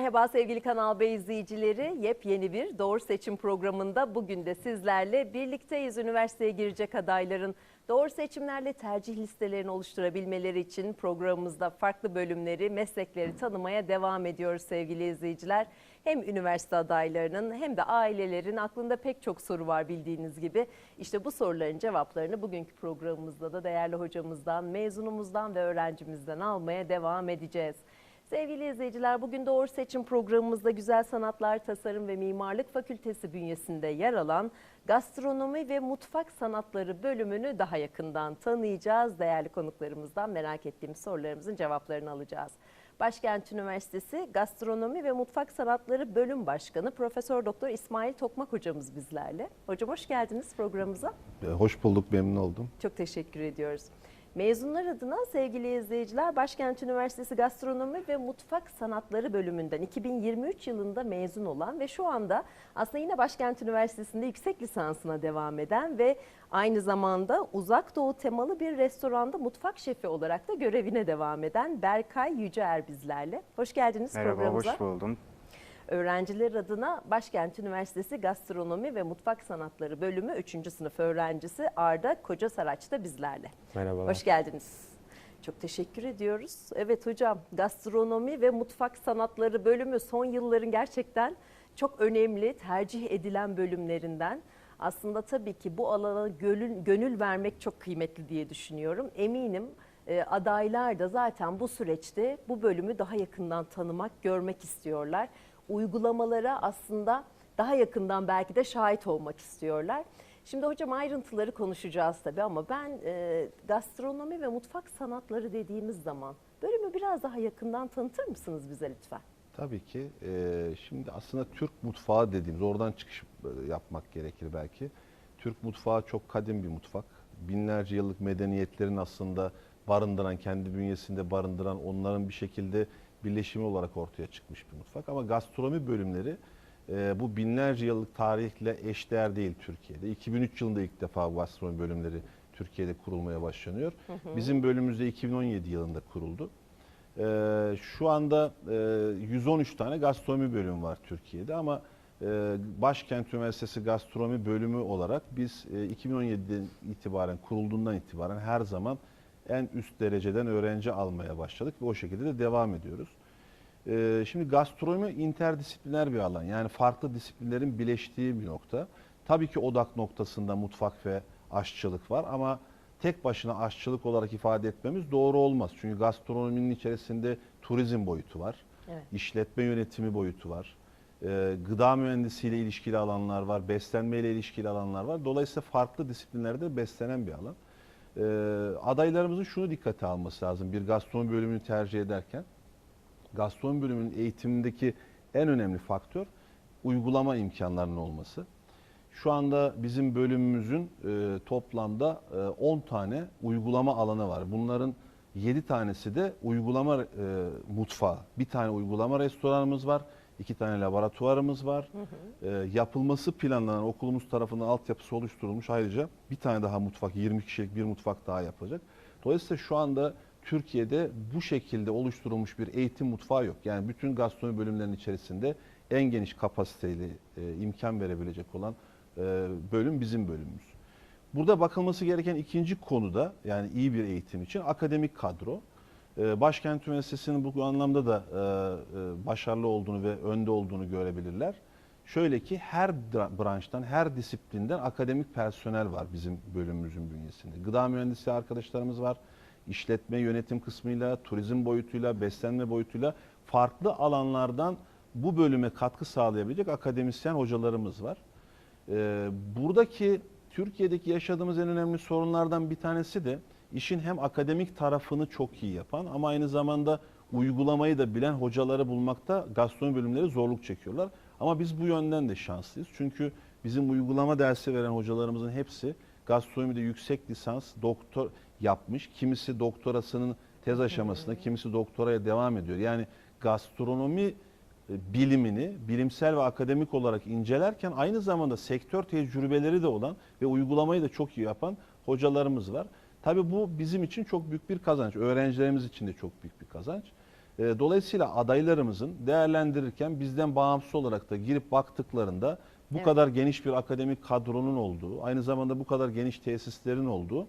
Merhaba sevgili Kanal B izleyicileri. Yepyeni bir Doğru Seçim programında bugün de sizlerle birlikteyiz. Üniversiteye girecek adayların doğru seçimlerle tercih listelerini oluşturabilmeleri için programımızda farklı bölümleri, meslekleri tanımaya devam ediyoruz sevgili izleyiciler. Hem üniversite adaylarının hem de ailelerin aklında pek çok soru var bildiğiniz gibi. İşte bu soruların cevaplarını bugünkü programımızda da değerli hocamızdan, mezunumuzdan ve öğrencimizden almaya devam edeceğiz. Sevgili izleyiciler bugün Doğru Seçim programımızda Güzel Sanatlar, Tasarım ve Mimarlık Fakültesi bünyesinde yer alan Gastronomi ve Mutfak Sanatları bölümünü daha yakından tanıyacağız. Değerli konuklarımızdan merak ettiğimiz sorularımızın cevaplarını alacağız. Başkent Üniversitesi Gastronomi ve Mutfak Sanatları Bölüm Başkanı Profesör Doktor İsmail Tokmak hocamız bizlerle. Hocam hoş geldiniz programımıza. Hoş bulduk, memnun oldum. Çok teşekkür ediyoruz. Mezunlar adına sevgili izleyiciler Başkent Üniversitesi Gastronomi ve Mutfak Sanatları bölümünden 2023 yılında mezun olan ve şu anda aslında yine Başkent Üniversitesi'nde yüksek lisansına devam eden ve aynı zamanda Uzak Doğu temalı bir restoranda mutfak şefi olarak da görevine devam eden Berkay Yüceer bizlerle. Hoş geldiniz Merhaba, programımıza. hoş buldum. Öğrenciler adına Başkent Üniversitesi Gastronomi ve Mutfak Sanatları bölümü 3. sınıf öğrencisi Arda Koca Saraç da bizlerle. Merhabalar. Hoş geldiniz. Çok teşekkür ediyoruz. Evet hocam gastronomi ve mutfak sanatları bölümü son yılların gerçekten çok önemli tercih edilen bölümlerinden. Aslında tabii ki bu alana gönül, gönül vermek çok kıymetli diye düşünüyorum. Eminim e, adaylar da zaten bu süreçte bu bölümü daha yakından tanımak, görmek istiyorlar. Uygulamalara aslında daha yakından belki de şahit olmak istiyorlar. Şimdi hocam ayrıntıları konuşacağız tabii ama ben e, gastronomi ve mutfak sanatları dediğimiz zaman bölümü biraz daha yakından tanıtır mısınız bize lütfen? Tabii ki. e, şimdi aslında Türk mutfağı dediğimiz, oradan çıkış e, yapmak gerekir belki. Türk mutfağı çok kadim bir mutfak. Binlerce yıllık medeniyetlerin aslında barındıran, kendi bünyesinde barındıran, onların bir şekilde birleşimi olarak ortaya çıkmış bir mutfak. Ama gastronomi bölümleri e, bu binlerce yıllık tarihle eşdeğer değil Türkiye'de. 2003 yılında ilk defa bu gastronomi bölümleri Türkiye'de kurulmaya başlanıyor. Bizim bölümümüzde 2017 yılında kuruldu. Ee, şu anda e, 113 tane gastronomi bölümü var Türkiye'de ama e, Başkent Üniversitesi Gastronomi Bölümü olarak biz e, 2017'den itibaren kurulduğundan itibaren her zaman en üst dereceden öğrenci almaya başladık ve o şekilde de devam ediyoruz. Ee, şimdi gastronomi interdisipliner bir alan. Yani farklı disiplinlerin birleştiği bir nokta. Tabii ki odak noktasında mutfak ve aşçılık var ama tek başına aşçılık olarak ifade etmemiz doğru olmaz. Çünkü gastronominin içerisinde turizm boyutu var. Evet. işletme yönetimi boyutu var. Ee, gıda mühendisiyle ilişkili alanlar var, beslenmeyle ilişkili alanlar var. Dolayısıyla farklı disiplinlerde beslenen bir alan. Ee, adaylarımızın şunu dikkate alması lazım bir gastronomi bölümünü tercih ederken. Gastronomi bölümünün eğitimindeki en önemli faktör uygulama imkanlarının olması. Şu anda bizim bölümümüzün e, toplamda e, 10 tane uygulama alanı var. Bunların 7 tanesi de uygulama e, mutfağı. Bir tane uygulama restoranımız var. İki tane laboratuvarımız var. E, yapılması planlanan okulumuz tarafından altyapısı oluşturulmuş. Ayrıca bir tane daha mutfak, 20 kişilik bir mutfak daha yapılacak. Dolayısıyla şu anda Türkiye'de bu şekilde oluşturulmuş bir eğitim mutfağı yok. Yani bütün gastronomi bölümlerinin içerisinde en geniş kapasiteli e, imkan verebilecek olan e, bölüm bizim bölümümüz. Burada bakılması gereken ikinci konuda yani iyi bir eğitim için akademik kadro. E, Başkent Üniversitesi'nin bu anlamda da e, e, başarılı olduğunu ve önde olduğunu görebilirler. Şöyle ki her branştan, her disiplinden akademik personel var bizim bölümümüzün bünyesinde. Gıda mühendisi arkadaşlarımız var. İşletme yönetim kısmıyla, turizm boyutuyla, beslenme boyutuyla farklı alanlardan bu bölüme katkı sağlayabilecek akademisyen hocalarımız var. Ee, buradaki Türkiye'deki yaşadığımız en önemli sorunlardan bir tanesi de işin hem akademik tarafını çok iyi yapan ama aynı zamanda uygulamayı da bilen hocaları bulmakta gastronomi bölümleri zorluk çekiyorlar. Ama biz bu yönden de şanslıyız. Çünkü bizim uygulama dersi veren hocalarımızın hepsi gastronomide yüksek lisans, doktor yapmış. Kimisi doktorasının tez aşamasında, kimisi doktoraya devam ediyor. Yani gastronomi e, bilimini bilimsel ve akademik olarak incelerken aynı zamanda sektör tecrübeleri de olan ve uygulamayı da çok iyi yapan hocalarımız var. Tabii bu bizim için çok büyük bir kazanç. Öğrencilerimiz için de çok büyük bir kazanç. E, Dolayısıyla adaylarımızın değerlendirirken bizden bağımsız olarak da girip baktıklarında bu Evet. kadar geniş bir akademik kadronun olduğu, aynı zamanda bu kadar geniş tesislerin olduğu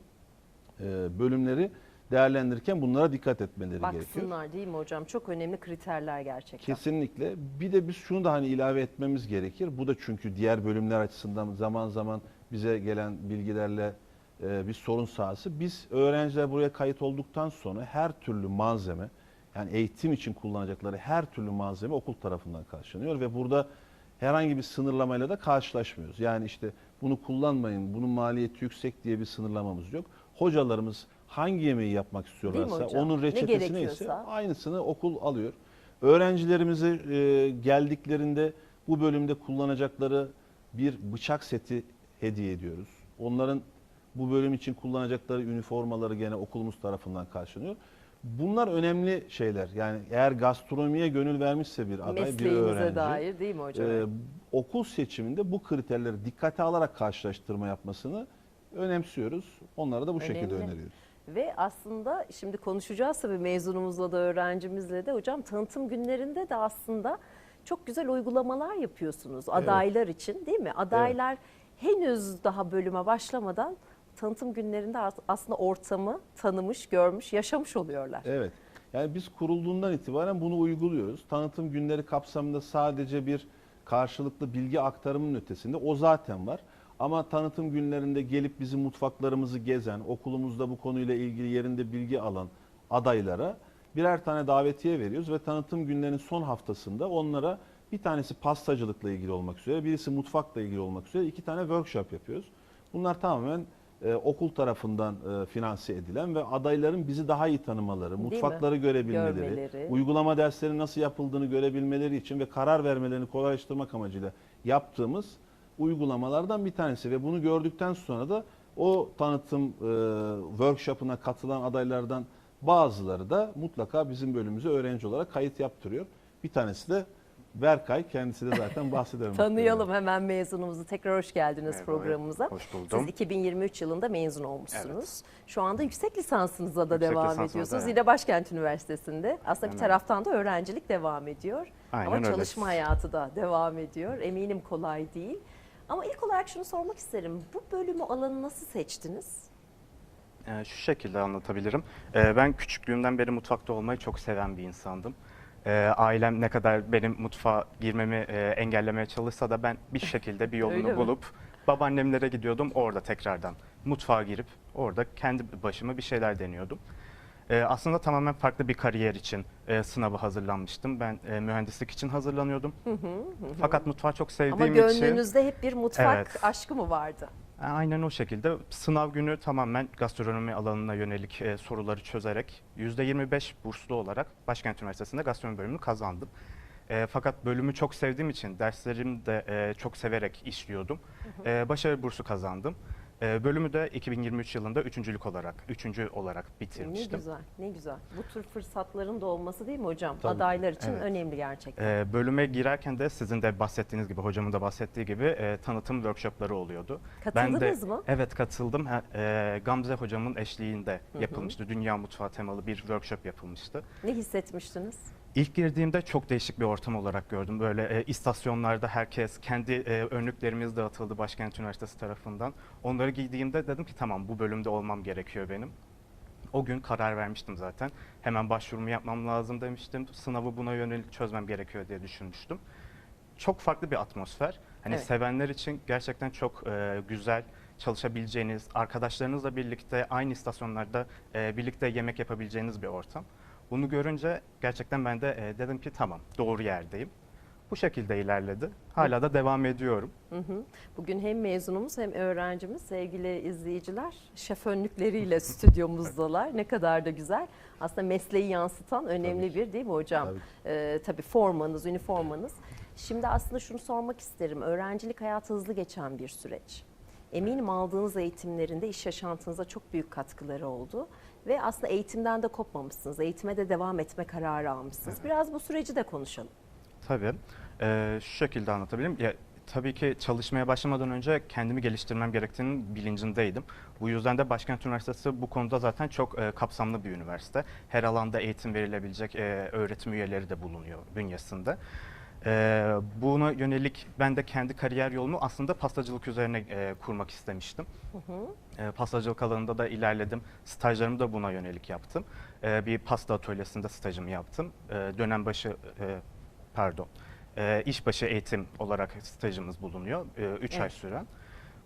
e, bölümleri değerlendirirken bunlara dikkat etmeleri gerekiyor. Baksınlar değil mi hocam? Çok önemli kriterler gerçekten. Kesinlikle. Bir de biz şunu da hani ilave etmemiz gerekir. Bu da çünkü diğer bölümler açısından zaman zaman bize gelen bilgilerle e, bir sorun sahası. Biz öğrenciler buraya kayıt olduktan sonra her türlü malzeme yani eğitim için kullanacakları her türlü malzeme okul tarafından karşılanıyor ve burada herhangi bir sınırlamayla da karşılaşmıyoruz. Yani işte bunu kullanmayın, bunun maliyeti yüksek diye bir sınırlamamız yok. Hocalarımız hangi yemeği yapmak istiyorlarsa, onun Ne reçetesi neyse gerekiyorsa? aynısını okul alıyor. Öğrencilerimize e, geldiklerinde bu bölümde kullanacakları bir bıçak seti hediye ediyoruz. Onların bu bölüm için kullanacakları üniformaları gene okulumuz tarafından karşılanıyor. Bunlar önemli şeyler. Yani eğer gastronomiye gönül vermişse bir aday, bir öğrenci, dair değil mi hocam? e, okul seçiminde bu kriterleri dikkate alarak karşılaştırma yapmasını önemsiyoruz. Onlara da bu şekilde Önemli. öneriyoruz. Ve aslında şimdi konuşacağız tabii mezunumuzla da öğrencimizle de hocam tanıtım günlerinde de aslında çok güzel uygulamalar yapıyorsunuz adaylar için değil mi? Adaylar henüz daha bölüme başlamadan tanıtım günlerinde as- aslında ortamı tanımış, görmüş, yaşamış oluyorlar. Evet. Yani biz kurulduğundan itibaren bunu uyguluyoruz. Tanıtım günleri kapsamında sadece bir karşılıklı bilgi aktarımının ötesinde o zaten var. Ama tanıtım günlerinde gelip bizim mutfaklarımızı gezen, okulumuzda bu konuyla ilgili yerinde bilgi alan adaylara birer tane davetiye veriyoruz ve tanıtım günlerinin son haftasında onlara bir tanesi pastacılıkla ilgili olmak üzere, birisi mutfakla ilgili olmak üzere iki tane workshop yapıyoruz. Bunlar tamamen e, okul tarafından e, finanse edilen ve adayların bizi daha iyi tanımaları, mi? mutfakları görebilmeleri, Görmeleri. uygulama dersleri nasıl yapıldığını görebilmeleri için ve karar vermelerini kolaylaştırmak amacıyla yaptığımız uygulamalardan bir tanesi ve bunu gördükten sonra da o tanıtım e, workshop'una katılan adaylardan bazıları da mutlaka bizim bölümümüze öğrenci olarak kayıt yaptırıyor. Bir tanesi de Berkay, kendisi de zaten bahsederim. Tanıyalım hemen mezunumuzu. Tekrar hoş geldiniz Merhaba, programımıza. hoş buldum. Siz 2023 yılında mezun olmuşsunuz. Şu anda yüksek lisansınıza da Yüksek devam ediyorsunuz. da, Yine Başkent Üniversitesi'nde. Aslında bir Hemen. taraftan da öğrencilik devam ediyor. Aynen Ama öyle. çalışma hayatı da devam ediyor. Eminim kolay değil. Ama ilk olarak şunu sormak isterim. Bu bölümü alanı nasıl seçtiniz? Ee, şu şekilde anlatabilirim. Ee, ben küçüklüğümden beri mutfakta olmayı çok seven bir insandım. Ee, ailem ne kadar benim mutfağa girmemi e, engellemeye çalışsa da ben bir şekilde bir Öyle mi? yolunu bulup babaannemlere gidiyordum. Orada tekrardan mutfağa girip orada kendi başıma bir şeyler deniyordum. Ee, aslında tamamen farklı bir kariyer için e, sınava hazırlanmıştım. Ben e, mühendislik için hazırlanıyordum. Fakat mutfağı çok Ama sevdiğim için... gönlünüzde hep bir mutfak Evet. aşkı mı vardı? Aynen o şekilde. Sınav günü tamamen gastronomi alanına yönelik e, soruları çözerek %25 burslu olarak Başkent Üniversitesi'nde gastronomi bölümünü kazandım. E, fakat bölümü çok sevdiğim için derslerimi de e, çok severek işliyordum. E, başarı bursu kazandım. E, bölümü de 2023 yılında üçüncülük olarak, üçüncü olarak Ne bitirmiştim. güzel, ne güzel. Bu tür fırsatların da olması değil mi hocam? Tabii. Adaylar için Evet. önemli gerçekten. E, bölüme girerken de sizin de bahsettiğiniz gibi, hocamın da bahsettiği gibi e, tanıtım workshopları oluyordu. Katıldınız mı? Evet katıldım. Ha, e, Gamze hocamın eşliğinde yapılmıştı. Dünya mutfağı temalı bir workshop yapılmıştı. Ne hissetmiştiniz? İlk girdiğimde çok değişik bir ortam olarak gördüm. Böyle e, istasyonlarda herkes kendi e, önlüklerimiz dağıtıldı Başkent Üniversitesi tarafından. Onları giydiğimde dedim ki tamam bu bölümde olmam gerekiyor benim. O gün karar vermiştim zaten. Hemen başvurumu yapmam lazım demiştim. Sınavı buna yönelik çözmem gerekiyor diye düşünmüştüm. Çok farklı bir atmosfer. Hani Evet. sevenler için gerçekten çok e, güzel çalışabileceğiniz, arkadaşlarınızla birlikte aynı istasyonlarda e, birlikte yemek yapabileceğiniz bir ortam. Bunu görünce gerçekten ben de e, dedim ki tamam doğru yerdeyim. Bu şekilde ilerledi. Hala da devam ediyorum. Hı hı. Bugün hem mezunumuz hem öğrencimiz sevgili izleyiciler şef önlükleriyle stüdyomuzdalar. Ne kadar da güzel. Aslında mesleği yansıtan önemli Tabii bir değil mi hocam? Tabii. Ee, tabii formanız, üniformanız. Şimdi aslında şunu sormak isterim. Öğrencilik hayatı hızlı geçen bir süreç. Eminim aldığınız eğitimlerinde iş yaşantınıza çok büyük katkıları oldu. Ve aslında eğitimden de kopmamışsınız. Eğitime de devam etme kararı almışsınız. Biraz bu süreci de konuşalım. Tabii. Ee, şu şekilde anlatabilirim. Ya, Tabii ki çalışmaya başlamadan önce kendimi geliştirmem gerektiğinin bilincindeydim. Bu yüzden de Başkent Üniversitesi bu konuda zaten çok e, kapsamlı bir üniversite. Her alanda eğitim verilebilecek e, öğretim üyeleri de bulunuyor bünyesinde. E, buna yönelik ben de kendi kariyer yolumu aslında pastacılık üzerine e, kurmak istemiştim. E, pastacılık alanında da ilerledim. Stajlarımı da buna yönelik yaptım. E, bir pasta atölyesinde stajımı yaptım. E, dönem başı, e, pardon, e, işbaşı eğitim olarak stajımız bulunuyor. 3 ay Evet. süren.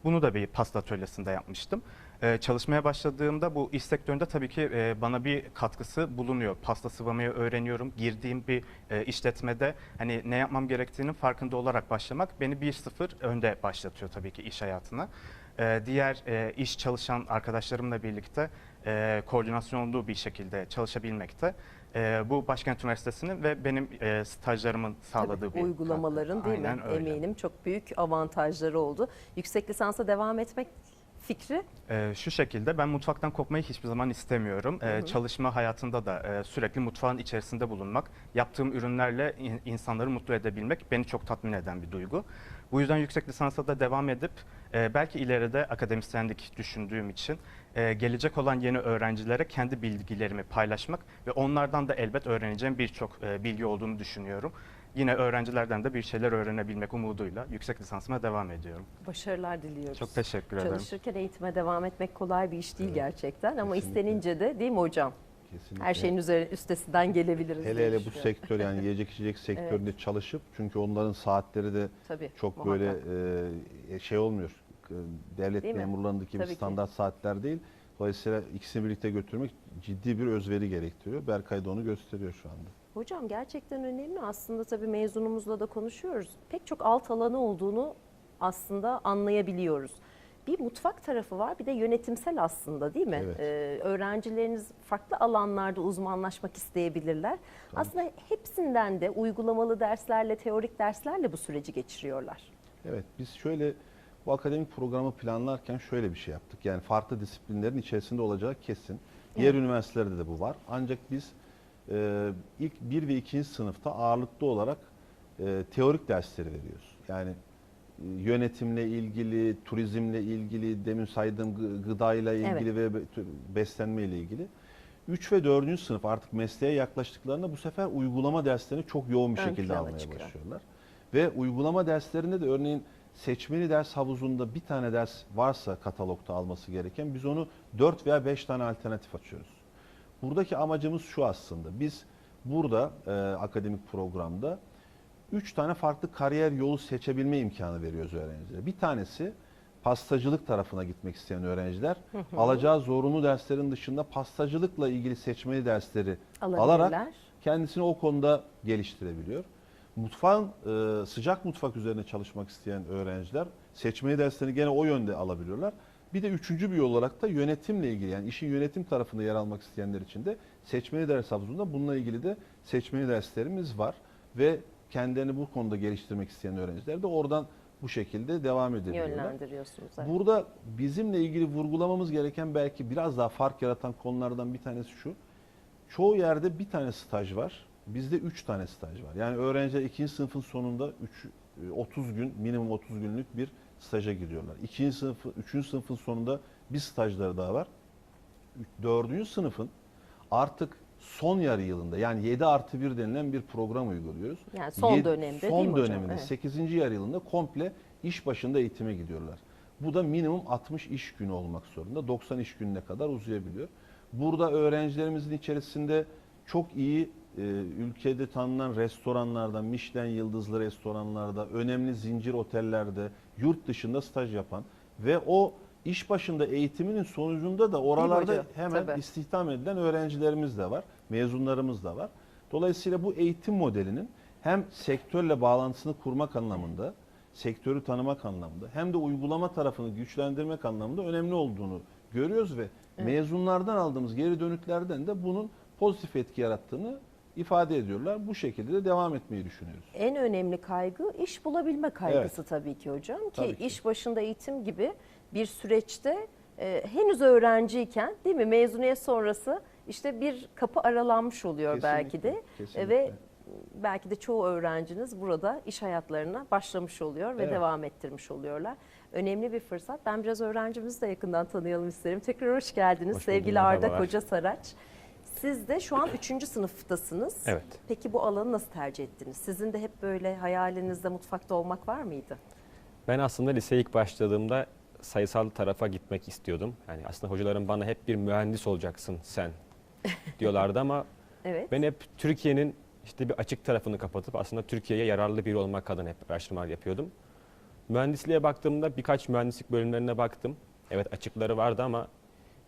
Bunu da bir pasta atölyesinde yapmıştım. E, çalışmaya başladığımda bu iş sektöründe tabii ki e, bana bir katkısı bulunuyor. Pasta sıvamayı öğreniyorum. Girdiğim bir e, işletmede hani ne yapmam gerektiğinin farkında olarak başlamak beni 1-0 önde başlatıyor tabii ki iş hayatına. E, diğer e, iş çalışan arkadaşlarımla birlikte e, koordinasyonlu bir şekilde çalışabilmekte. E, bu Başkent Üniversitesi'nin ve benim e, stajlarımın sağladığı Tabii, bir uygulamaların katkı. değil mi? Aynen öyle. Eminim çok büyük avantajları oldu. Yüksek lisansa devam etmek fikri Ee, şu şekilde ben mutfaktan kopmayı hiçbir zaman istemiyorum. Ee, Çalışma hayatında da e, sürekli mutfağın içerisinde bulunmak, yaptığım ürünlerle in- insanları mutlu edebilmek beni çok tatmin eden bir duygu. Bu yüzden yüksek lisansa da devam edip e, belki ileride akademisyenlik düşündüğüm için e, gelecek olan yeni öğrencilere kendi bilgilerimi paylaşmak ve onlardan da elbet öğreneceğim birçok e, bilgi olduğunu düşünüyorum. Yine öğrencilerden de bir şeyler öğrenebilmek umuduyla yüksek lisansıma devam ediyorum. başarılar diliyoruz. Çok teşekkür ederim. Çalışırken eğitime devam etmek kolay bir iş değil Evet, gerçekten ama kesinlikle. istenince de değil mi hocam? Kesinlikle. Her şeyin üzerine üstesinden gelebiliriz. Hele hele bu sektör yani yiyecek içecek sektöründe çalışıp çünkü onların saatleri de Tabii, çok muhakkak. böyle e, şey olmuyor. Devlet Değil memurlarındaki gibi Tabii ki. standart saatler değil. Dolayısıyla ikisini birlikte götürmek ciddi bir özveri gerektiriyor. Berkay da onu gösteriyor şu anda. Hocam gerçekten önemli aslında tabii mezunumuzla da konuşuyoruz. Pek çok alt alanı olduğunu aslında anlayabiliyoruz. Bir mutfak tarafı var bir de yönetimsel aslında değil mi? Evet. Ee, öğrencileriniz farklı alanlarda uzmanlaşmak isteyebilirler. Aslında hepsinden de uygulamalı derslerle, teorik derslerle bu süreci geçiriyorlar. Evet biz şöyle bu akademik programı planlarken şöyle bir şey yaptık. Yani farklı disiplinlerin içerisinde olacağı kesin. Diğer üniversitelerde de bu var. Ancak biz e, ilk bir ve ikinci sınıfta ağırlıklı olarak e, teorik dersleri veriyoruz. Yani e, yönetimle ilgili, turizmle ilgili, demin saydığım gı- gıdayla ilgili ve be- tü- beslenme ile ilgili. 3 ve 4. sınıf artık mesleğe yaklaştıklarında bu sefer uygulama derslerini çok yoğun bir Ön şekilde almaya çıkıyor. başlıyorlar. Ve uygulama derslerinde de örneğin seçmeli ders havuzunda bir tane ders varsa katalogda alması gereken biz onu 4 veya 5 tane alternatif açıyoruz. Buradaki amacımız şu aslında. Biz burada e, akademik programda 3 tane farklı kariyer yolu seçebilme imkanı veriyoruz öğrencilere. Bir tanesi pastacılık tarafına gitmek isteyen öğrenciler alacağı zorunlu derslerin dışında pastacılıkla ilgili seçmeli dersleri alarak kendisini o konuda geliştirebiliyor. Mutfağın e, sıcak mutfak üzerine çalışmak isteyen öğrenciler seçmeli derslerini gene o yönde alabiliyorlar. Bir de üçüncü bir yol olarak da yönetimle ilgili yani işin yönetim tarafında yer almak isteyenler için de seçmeli ders havuzunda bununla ilgili de seçmeli derslerimiz var ve kendilerini bu konuda geliştirmek isteyen öğrenciler de oradan bu şekilde devam edebiliyorlar. Yönlendiriyorsunuz. evet. Burada bizimle ilgili vurgulamamız gereken belki biraz daha fark yaratan konulardan bir tanesi şu. Çoğu yerde bir tane staj var. Bizde üç tane staj var. Yani öğrenciler ikinci sınıfın sonunda üç, e, 30 gün, minimum 30 günlük bir staja giriyorlar. İkinci sınıfı, üçüncü sınıfın sonunda bir stajları daha var. Dördüncü sınıfın artık son yarı yılında yani 7 artı 1 denilen bir program uyguluyoruz. Yani son dönemde son değil mi hocam? döneminde Evet. 8. yarı yılında komple iş başında eğitime gidiyorlar. Bu da minimum 60 iş günü olmak zorunda. 90 iş gününe kadar uzayabiliyor. Burada öğrencilerimizin içerisinde çok iyi e, ülkede tanınan restoranlardan, Michelin yıldızlı restoranlarda, önemli zincir otellerde, yurt dışında staj yapan ve o iş başında eğitiminin sonucunda da oralarda hocam? hemen Tabii. istihdam edilen öğrencilerimiz de var, mezunlarımız da var. Dolayısıyla bu eğitim modelinin hem sektörle bağlantısını kurmak anlamında, sektörü tanımak anlamında hem de uygulama tarafını güçlendirmek anlamında önemli olduğunu görüyoruz ve mezunlardan aldığımız geri dönütlerden de bunun pozitif etki yarattığını ifade ediyorlar. Bu şekilde de devam etmeyi düşünüyoruz. En önemli kaygı iş bulabilme kaygısı tabii ki hocam. Ki, Tabii ki. iş başında eğitim gibi bir süreçte e, henüz öğrenciyken değil mi mezuniyet sonrası işte bir kapı aralanmış oluyor belki de. Kesinlikle, ve belki de çoğu öğrenciniz burada iş hayatlarına başlamış oluyor ve Evet. devam ettirmiş oluyorlar. Önemli bir fırsat. Ben biraz öğrencimizi de yakından tanıyalım isterim. Tekrar hoş geldiniz. Hoş Sevgili Arda merhabalar. Koca Saraç. Siz de şu an 3. sınıftasınız. Evet. Peki bu alanı nasıl tercih ettiniz? Sizin de hep böyle hayalinizde mutfakta olmak var mıydı? Ben aslında liseye ilk başladığımda sayısal tarafa gitmek istiyordum. Yani aslında hocalarım bana hep bir mühendis olacaksın sen diyorlardı ama Evet. ben hep Türkiye'nin işte bir açık tarafını kapatıp aslında Türkiye'ye yararlı biri olmak adına hep araştırmalar yapıyordum. Mühendisliğe baktığımda birkaç mühendislik bölümlerine baktım. Evet açıkları vardı ama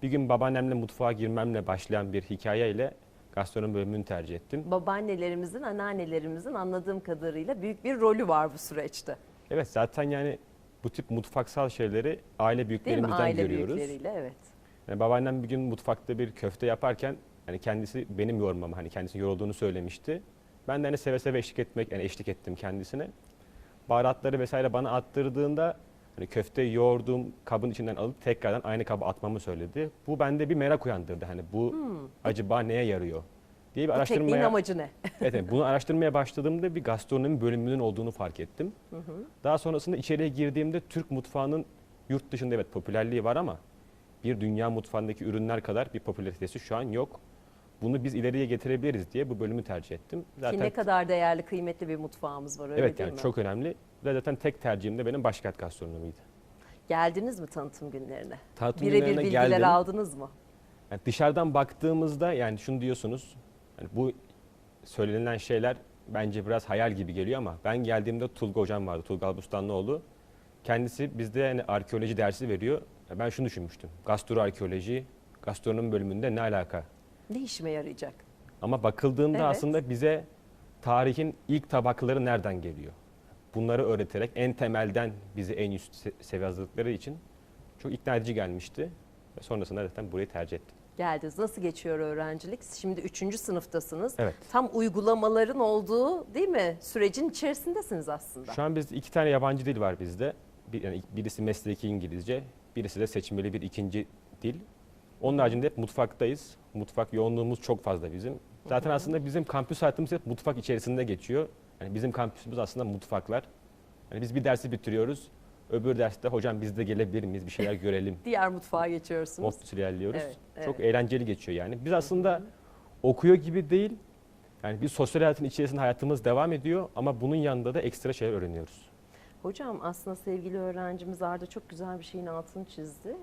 bir gün babaannemle mutfağa girmemle başlayan bir hikayeyle gastronomi bölümünü tercih ettim. Babaannelerimizin, anneannelerimizin anladığım kadarıyla büyük bir rolü var bu süreçte. Evet zaten yani bu tip mutfaksal şeyleri aile Değil mi? büyüklerimizden Aile görüyoruz. büyükleriyle evet. Yani babaannem bir gün mutfakta bir köfte yaparken hani kendisi benim yormam hani kendisinin yorulduğunu söylemişti. Ben de hani seve seve eşlik etmek yani eşlik ettim kendisine. Baharatları vesaire bana attırdığında hani köfte yoğurduğum kabın içinden alıp tekrardan aynı kaba atmamı söyledi. Bu bende bir merak uyandırdı. Hani bu acaba neye yarıyor diye bir Hmm. Bu tekniğin araştırmaya amacı ne? Evet, evet, bunu araştırmaya başladığımda bir gastronomi bölümünün olduğunu fark ettim. Daha sonrasında içeriye girdiğimde Türk mutfağının yurt dışında evet popülerliği var ama bir dünya mutfağındaki ürünler kadar bir popülaritesi şu an yok. Bunu biz ileriye getirebiliriz diye bu bölümü tercih ettim. Ki ne kadar değerli, kıymetli bir mutfağımız var öyle evet değil yani mi? çok önemli. Ve zaten tek tercihim de benim başkent gastronomiydi. Geldiniz mi tanıtım günlerine? Tanıtım Birebir günlerine bilgiler geldim. aldınız mı? Yani dışarıdan baktığımızda yani şunu diyorsunuz. hani bu söylenilen şeyler bence biraz hayal gibi geliyor ama ben geldiğimde Tulga hocam vardı. Tulga Albustanlıoğlu. Kendisi bizde yani arkeoloji dersi veriyor. Ben şunu düşünmüştüm. Gastro arkeoloji, gastronomi bölümünde ne alaka? Ne işime yarayacak? Ama bakıldığında Evet. aslında bize tarihin ilk tabakları nereden geliyor? Bunları öğreterek en temelden bizi en üst se- seviye hazırlıkları için çok ikna edici gelmişti. Ve sonrasında zaten burayı tercih ettim. Geldiniz. Nasıl geçiyor öğrencilik? Şimdi üçüncü sınıftasınız. Evet. Tam uygulamaların olduğu değil mi? Sürecin içerisindesiniz aslında. Şu an biz iki tane yabancı dil var bizde. Bir, yani birisi mesleki İngilizce, birisi de seçmeli bir ikinci dil. Onun haricinde hep mutfaktayız. Mutfak yoğunluğumuz çok fazla bizim. Zaten aslında bizim kampüs hayatımız hep mutfak içerisinde geçiyor. Yani bizim kampüsümüz aslında mutfaklar. Yani biz bir dersi bitiriyoruz. Öbür derste hocam biz de gelebilir miyiz bir şeyler görelim. Diğer mutfağa geçiyorsunuz. Motto ilerliyoruz. Evet, Çok evet. eğlenceli geçiyor yani. Biz aslında okuyor gibi değil. Yani bir sosyal hayatın içerisinde hayatımız devam ediyor ama bunun yanında da ekstra şeyler öğreniyoruz. Hocam aslında sevgili öğrencimiz Arda çok güzel bir şeyin altını çizdi.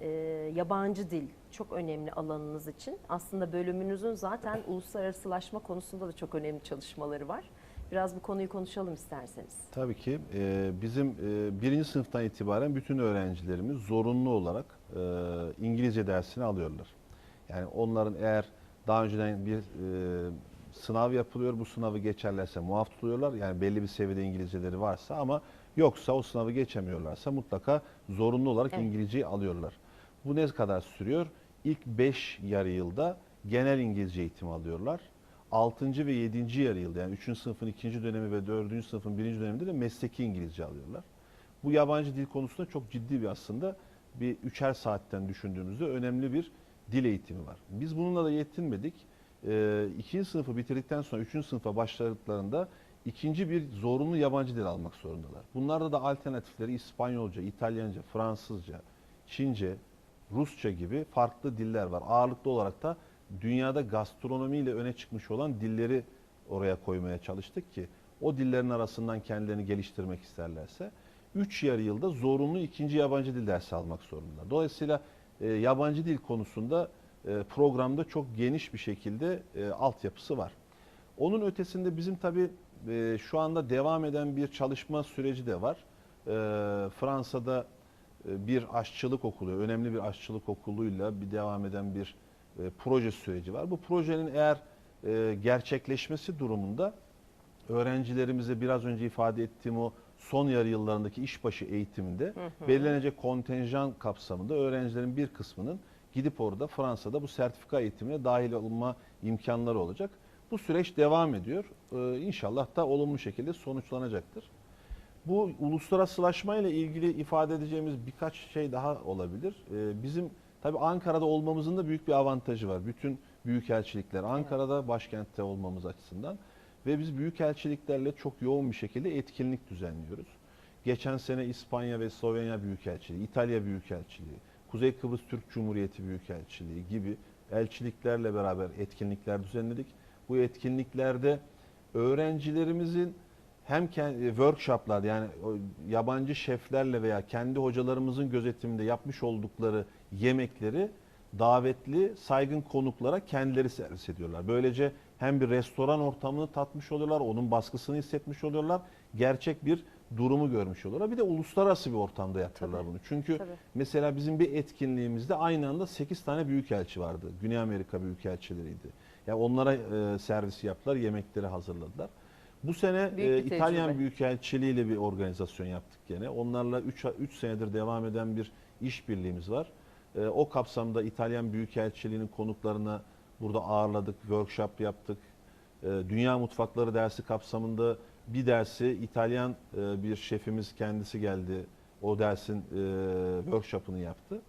Ee, yabancı dil çok önemli alanınız için. Aslında bölümünüzün zaten uluslararasılaşma konusunda da çok önemli çalışmaları var. Biraz bu konuyu konuşalım isterseniz. Tabii ki e, bizim e, birinci sınıftan itibaren bütün öğrencilerimiz zorunlu olarak e, İngilizce dersini alıyorlar. Yani onların eğer daha önceden bir e, sınav yapılıyor, bu sınavı geçerlerse muaf tutuluyorlar. Yani belli bir seviyede İngilizceleri varsa ama yoksa o sınavı geçemiyorlarsa mutlaka zorunlu olarak Evet. İngilizceyi alıyorlar. Bu ne kadar sürüyor? İlk 5 yarı yılda genel İngilizce eğitimi alıyorlar. 6. ve 7. yarı yılda yani 3. sınıfın 2. dönemi ve 4. sınıfın 1. döneminde de mesleki İngilizce alıyorlar. Bu yabancı dil konusunda çok ciddi bir aslında bir üçer saatten düşündüğümüzde önemli bir dil eğitimi var. Biz bununla da yetinmedik. Ee, ikinci sınıfı bitirdikten sonra üçüncü sınıfa başladıklarında ikinci bir zorunlu yabancı dil almak zorundalar. Bunlarda da alternatifleri İspanyolca, İtalyanca, Fransızca, Çince, Rusça gibi farklı diller var. Ağırlıklı olarak da dünyada gastronomiyle öne çıkmış olan dilleri oraya koymaya çalıştık ki o dillerin arasından kendilerini geliştirmek isterlerse 3 yarı yılda zorunlu ikinci yabancı dil dersi almak zorunda. Dolayısıyla e, yabancı dil konusunda e, programda çok geniş bir şekilde e, altyapısı var. Onun ötesinde bizim tabii e, şu anda devam eden bir çalışma süreci de var. E, Fransa'da bir aşçılık okulu, önemli bir aşçılık okuluyla bir devam eden bir e, proje süreci var. Bu projenin eğer e, gerçekleşmesi durumunda öğrencilerimize biraz önce ifade ettiğim o son yarı yıllarındaki işbaşı eğitiminde belirlenecek kontenjan kapsamında öğrencilerin bir kısmının gidip orada Fransa'da bu sertifika eğitimine dahil olma imkanları olacak. Bu süreç devam ediyor. Ee, inşallah da olumlu şekilde sonuçlanacaktır. Bu uluslararasılaşma ile ilgili ifade edeceğimiz birkaç şey daha olabilir. Ee, bizim tabii Ankara'da olmamızın da büyük bir avantajı var. Bütün büyükelçilikler Ankara'da başkentte olmamız açısından ve biz büyükelçiliklerle çok yoğun bir şekilde etkinlik düzenliyoruz. Geçen sene İspanya ve Slovenya Büyükelçiliği, İtalya Büyükelçiliği, Kuzey Kıbrıs Türk Cumhuriyeti Büyükelçiliği gibi elçiliklerle beraber etkinlikler düzenledik. Bu etkinliklerde öğrencilerimizin hem kendi, workshoplar yani yabancı şeflerle veya kendi hocalarımızın gözetiminde yapmış oldukları yemekleri davetli saygın konuklara kendileri servis ediyorlar. Böylece hem bir restoran ortamını tatmış oluyorlar, onun baskısını hissetmiş oluyorlar, gerçek bir durumu görmüş oluyorlar. Bir de uluslararası bir ortamda yapıyorlar Tabii, bunu. Çünkü tabii. mesela bizim bir etkinliğimizde aynı anda 8 tane büyükelçi vardı. Güney Amerika büyükelçileriydi. Yani onlara e, servis yaptılar, yemekleri hazırladılar. Bu sene Büyük e, İtalyan tecrübe. Büyükelçiliği ile bir organizasyon yaptık gene. Onlarla 3 3 senedir devam eden bir işbirliğimiz var. E, o kapsamda İtalyan Büyükelçiliğinin konuklarına burada ağırladık, workshop yaptık. E, Dünya Mutfakları dersi kapsamında bir dersi İtalyan e, bir şefimiz kendisi geldi. O dersin e, workshop'ını yaptı.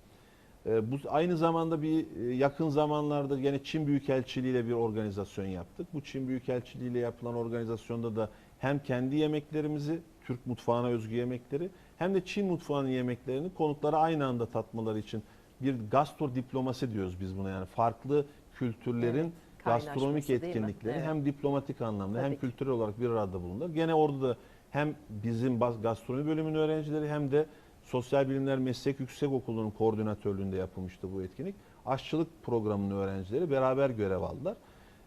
E, Bu aynı zamanda bir e, yakın zamanlarda yine Çin Büyükelçiliği ile bir organizasyon yaptık. Bu Çin Büyükelçiliği ile yapılan organizasyonda da hem kendi yemeklerimizi, Türk mutfağına özgü yemekleri hem de Çin mutfağının yemeklerini konuklara aynı anda tatmaları için bir gastro diplomasi diyoruz biz buna yani farklı kültürlerin Evet, gastronomik etkinlikleri Evet. hem diplomatik anlamda Tabii hem ki. kültürel olarak bir arada bulunurlar. Gene orada da hem bizim gastronomi bölümünün öğrencileri hem de Sosyal Bilimler Meslek Yüksekokulu'nun koordinatörlüğünde yapılmıştı bu etkinlik. Aşçılık programının öğrencileri beraber görev aldılar.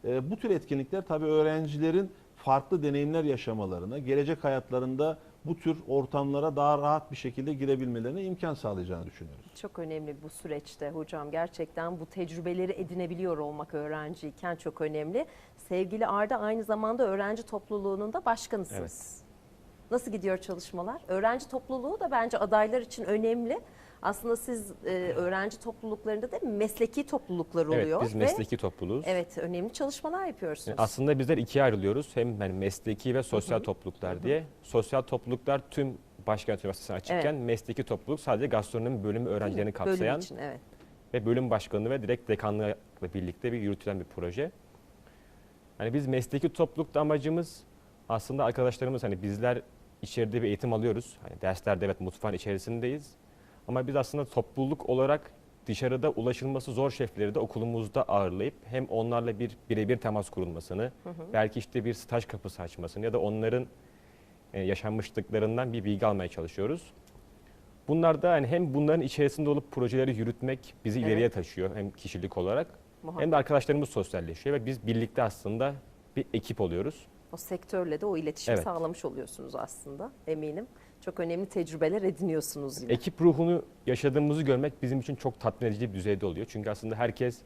E, bu tür etkinlikler tabii öğrencilerin farklı deneyimler yaşamalarına, gelecek hayatlarında bu tür ortamlara daha rahat bir şekilde girebilmelerine imkan sağlayacağını düşünüyoruz. Çok önemli bu süreçte hocam. Gerçekten bu tecrübeleri edinebiliyor olmak öğrenciyken çok önemli. Sevgili Arda aynı zamanda öğrenci topluluğunun da başkanısınız. Nasıl gidiyor çalışmalar? Öğrenci topluluğu da bence adaylar için önemli. Aslında siz e, öğrenci topluluklarında da mesleki topluluklar oluyor. Evet biz ve- mesleki topluluğuz. Evet önemli çalışmalar yapıyorsunuz. Yani aslında bizler ikiye ayrılıyoruz. Hem yani mesleki ve sosyal topluluklar diye. Sosyal topluluklar tüm Başkent Üniversitesi'ne açıkken mesleki topluluk sadece gastronomi bölümü öğrencilerini Bölüm kapsayan için, evet. ve bölüm başkanlığı ve direkt dekanlığı birlikte bir yürütülen bir proje. Hani biz mesleki toplulukta amacımız aslında arkadaşlarımız hani bizler içeride bir eğitim alıyoruz. Hani derslerde evet mutfağın içerisindeyiz. Ama biz aslında topluluk olarak dışarıda ulaşılması zor şefleri de okulumuzda ağırlayıp hem onlarla bir birebir temas kurulmasını, belki işte bir staj kapısı açmasını ya da onların e, yaşanmışlıklarından bir bilgi almaya çalışıyoruz. Bunlar da hani hem bunların içerisinde olup projeleri yürütmek bizi Evet. ileriye taşıyor hem kişilik olarak Muhakkak. hem de arkadaşlarımız sosyalleşiyor ve biz birlikte aslında bir ekip oluyoruz. O sektörle de o iletişimi Evet. sağlamış oluyorsunuz aslında eminim. Çok önemli tecrübeler ediniyorsunuz yine. Ekip ruhunu yaşadığımızı görmek bizim için çok tatmin edici bir düzeyde oluyor. Çünkü aslında herkes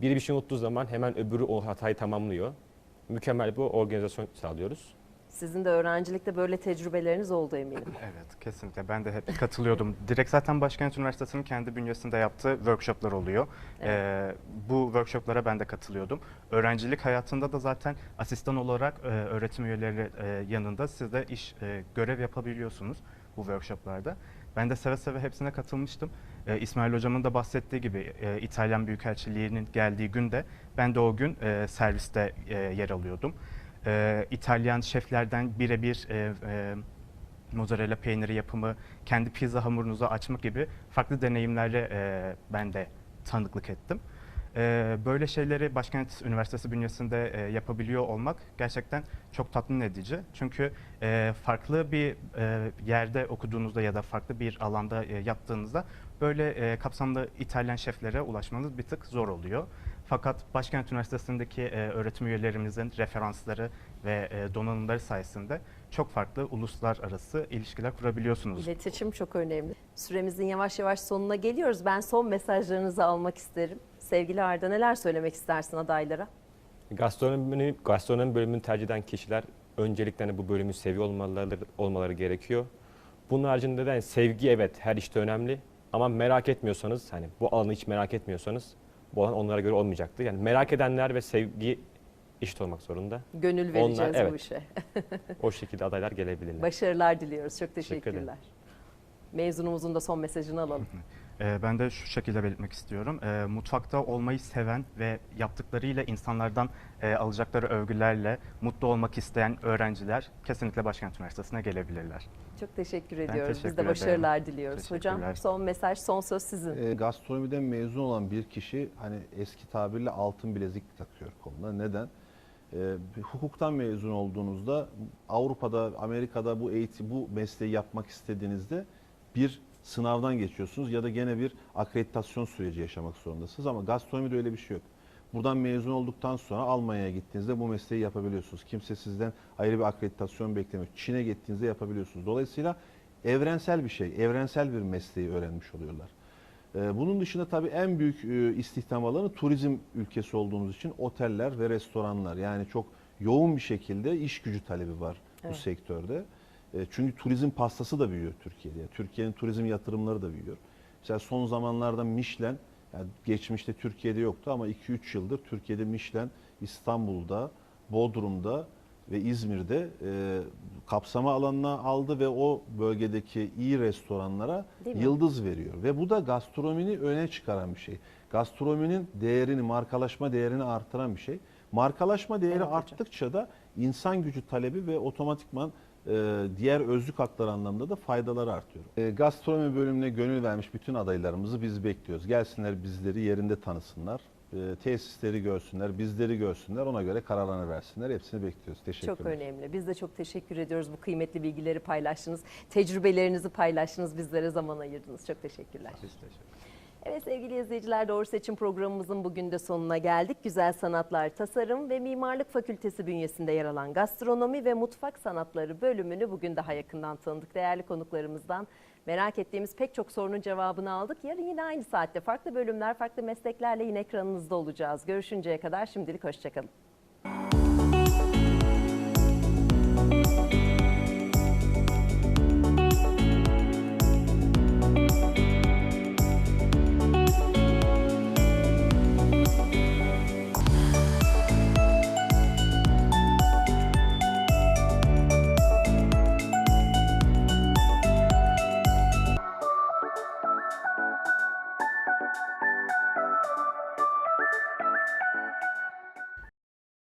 biri bir şey unuttuğu zaman hemen öbürü o hatayı tamamlıyor. Mükemmel bir organizasyon sağlıyoruz. Sizin de öğrencilikte böyle tecrübeleriniz oldu eminim. Evet kesinlikle ben de hep katılıyordum. Direkt zaten Başkent Üniversitesi'nin kendi bünyesinde yaptığı workshoplar oluyor. Ee, bu workshoplara ben de katılıyordum. Öğrencilik hayatında da zaten asistan olarak e, öğretim üyeleri e, yanında siz de iş e, görev yapabiliyorsunuz bu workshoplarda. Ben de seve seve hepsine katılmıştım. Ee, İsmail hocamın da bahsettiği gibi e, İtalyan Büyükelçiliği'nin geldiği günde ben de o gün e, serviste e, yer alıyordum. Ee, İtalyan şeflerden birebir e, e, mozzarella peyniri yapımı, kendi pizza hamurunuzu açmak gibi farklı deneyimlere e, ben de tanıklık ettim. E, böyle şeyleri Başkent Üniversitesi bünyesinde e, yapabiliyor olmak gerçekten çok tatmin edici. Çünkü e, farklı bir e, yerde okuduğunuzda ya da farklı bir alanda e, yaptığınızda böyle e, kapsamlı İtalyan şeflere ulaşmanız bir tık zor oluyor. Fakat Başkent Üniversitesi'ndeki e, öğretim üyelerimizin referansları ve e, donanımları sayesinde çok farklı uluslararası ilişkiler kurabiliyorsunuz. İletişim çok önemli. Süremizin yavaş yavaş sonuna geliyoruz. Ben son mesajlarınızı almak isterim. Sevgili Arda neler söylemek istersin adaylara? Gastronomi, gastronomi bölümünü tercih eden kişiler öncelikle hani bu bölümü seviyor olmaları, olmaları gerekiyor. Bunun haricinde de hani sevgi evet her işte önemli ama merak etmiyorsanız hani bu alanı hiç merak etmiyorsanız bu alan onlara göre olmayacaktır. Yani merak edenler ve sevgi eşit olmak zorunda. Gönül vereceğiz Onlar- bu evet. işe. O şekilde adaylar gelebilirler. Başarılar diliyoruz. Çok Teşekkür ederim. teşekkürler. Mezunumuzun da son mesajını alalım. Ee, ben de şu şekilde belirtmek istiyorum. Ee, mutfakta olmayı seven ve yaptıklarıyla insanlardan e, alacakları övgülerle mutlu olmak isteyen öğrenciler kesinlikle Başkent Üniversitesi'ne gelebilirler. Çok teşekkür Ben ediyoruz. Biz teşekkür de ederim. başarılar diliyoruz. Hocam son mesaj, son söz sizin. E, gastronomiden mezun olan bir kişi hani eski tabirle altın bilezik takıyor koluna. Neden? E, hukuktan mezun olduğunuzda Avrupa'da, Amerika'da bu eğitim, bu mesleği yapmak istediğinizde bir sınavdan geçiyorsunuz ya da gene bir akreditasyon süreci yaşamak zorundasınız ama gastronomide öyle bir şey yok. Buradan mezun olduktan sonra Almanya'ya gittiğinizde bu mesleği yapabiliyorsunuz. Kimse sizden ayrı bir akreditasyon beklemiyor. Çin'e gittiğinizde yapabiliyorsunuz. Dolayısıyla evrensel bir şey, evrensel bir mesleği öğrenmiş oluyorlar. Ee, Bunun dışında tabii en büyük e, istihdam alanı turizm ülkesi olduğumuz için oteller ve restoranlar. Yani çok yoğun bir şekilde iş gücü talebi var bu Evet. sektörde. E, Çünkü turizm pastası da büyüyor Türkiye'de. Türkiye'nin turizm yatırımları da büyüyor. Mesela son zamanlarda Michelin, yani geçmişte Türkiye'de yoktu ama 2-3 yıldır Türkiye'de Michelin İstanbul'da, Bodrum'da ve İzmir'de e, kapsama alanına aldı ve o bölgedeki iyi restoranlara yıldız veriyor. Ve bu da gastronomini öne çıkaran bir şey. Gastronominin değerini, markalaşma değerini artıran bir şey. Markalaşma değeri Evet arttıkça da insan gücü talebi ve otomatikman diğer özlük hakları anlamında da faydaları artıyor. E, gastronomi bölümüne gönül vermiş bütün adaylarımızı biz bekliyoruz. Gelsinler bizleri yerinde tanısınlar. e, tesisleri görsünler, bizleri görsünler. Ona göre kararlarını versinler. Hepsini bekliyoruz. Teşekkürler. Çok önemli. Biz de çok teşekkür ediyoruz bu kıymetli bilgileri paylaştınız. Tecrübelerinizi paylaştınız. Bizlere zaman ayırdınız. Çok teşekkürler. Biz teşekkür Evet sevgili izleyiciler Doğru Seçim programımızın bugün de sonuna geldik. Güzel Sanatlar Tasarım ve Mimarlık Fakültesi bünyesinde yer alan Gastronomi ve Mutfak Sanatları bölümünü bugün daha yakından tanıdık. Değerli konuklarımızdan merak ettiğimiz pek çok sorunun cevabını aldık. Yarın yine aynı saatte farklı bölümler, farklı mesleklerle yine ekranınızda olacağız. Görüşünceye kadar şimdilik hoşçakalın.